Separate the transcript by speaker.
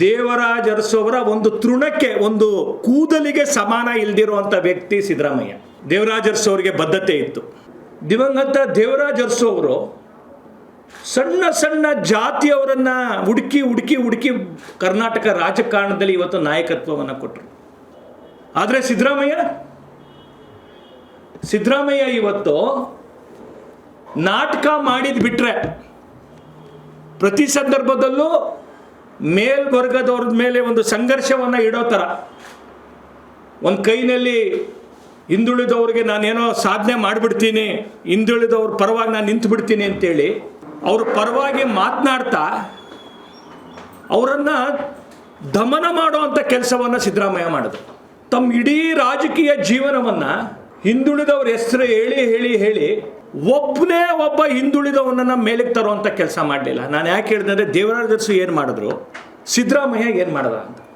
Speaker 1: ದೇವರಾಜ ಅರಸು ಅವರ ಒಂದು ತೃಣಕ್ಕೆ ಒಂದು ಕೂದಲಿಗೆ ಸಮಾನ ಇಲ್ದಿರುವಂಥ ವ್ಯಕ್ತಿ ಸಿದ್ದರಾಮಯ್ಯ. ದೇವರಾಜ ಅರಸುವವರಿಗೆ ಬದ್ಧತೆ ಇತ್ತು. ದಿವಂಗತ ದೇವರಾಜ ಅರಸುವವರು ಸಣ್ಣ ಸಣ್ಣ ಜಾತಿಯವರನ್ನ ಹುಡುಕಿ ಹುಡುಕಿ ಹುಡುಕಿ ಕರ್ನಾಟಕ ರಾಜಕಾರಣದಲ್ಲಿ ಇವತ್ತು ನಾಯಕತ್ವವನ್ನು ಕೊಟ್ಟರು ಆದರೆ ಸಿದ್ದರಾಮಯ್ಯ ಸಿದ್ದರಾಮಯ್ಯ ಇವತ್ತು ನಾಟಕ ಮಾಡಿದ ಬಿಟ್ರೆ ಪ್ರತಿ ಸಂದರ್ಭದಲ್ಲೂ ಮೇಲ್ವರ್ಗದವ್ರ ಮೇಲೆ ಒಂದು ಸಂಘರ್ಷವನ್ನು ಇಡೋ ಥರ ಒಂದು ಕೈನಲ್ಲಿ ಹಿಂದುಳಿದವ್ರಿಗೆ ನಾನೇನೋ ಸಾಧನೆ ಮಾಡಿಬಿಡ್ತೀನಿ, ಹಿಂದುಳಿದವ್ರ ಪರವಾಗಿ ನಾನು ನಿಂತು ಬಿಡ್ತೀನಿ ಅಂತೇಳಿ ಅವ್ರ ಪರವಾಗಿ ಮಾತನಾಡ್ತಾ ಅವರನ್ನು ದಮನ ಮಾಡುವಂಥ ಕೆಲಸವನ್ನು ಸಿದ್ದರಾಮಯ್ಯ ಮಾಡಿದ್ರು. ತಮ್ಮ ಇಡೀ ರಾಜಕೀಯ ಜೀವನವನ್ನು ಹಿಂದುಳಿದವ್ರ ಹೆಸರು ಹೇಳಿ ಹೇಳಿ ಹೇಳಿ ಒಬ್ಬನೇ ಒಬ್ಬ ಹಿಂದುಳಿದವನನ್ನು ಮೇಲಕ್ಕೆ ತರುವಂಥ ಕೆಲಸ ಮಾಡಲಿಲ್ಲ. ನಾನು ಯಾಕೆ ಹೇಳಿದೆ ಅಂದರೆ ದೇವರಾಜ ಏನು ಮಾಡಿದ್ರು? ಸಿದ್ದರಾಮಯ್ಯ ಏನು ಮಾಡ್ದ ಅಂತ.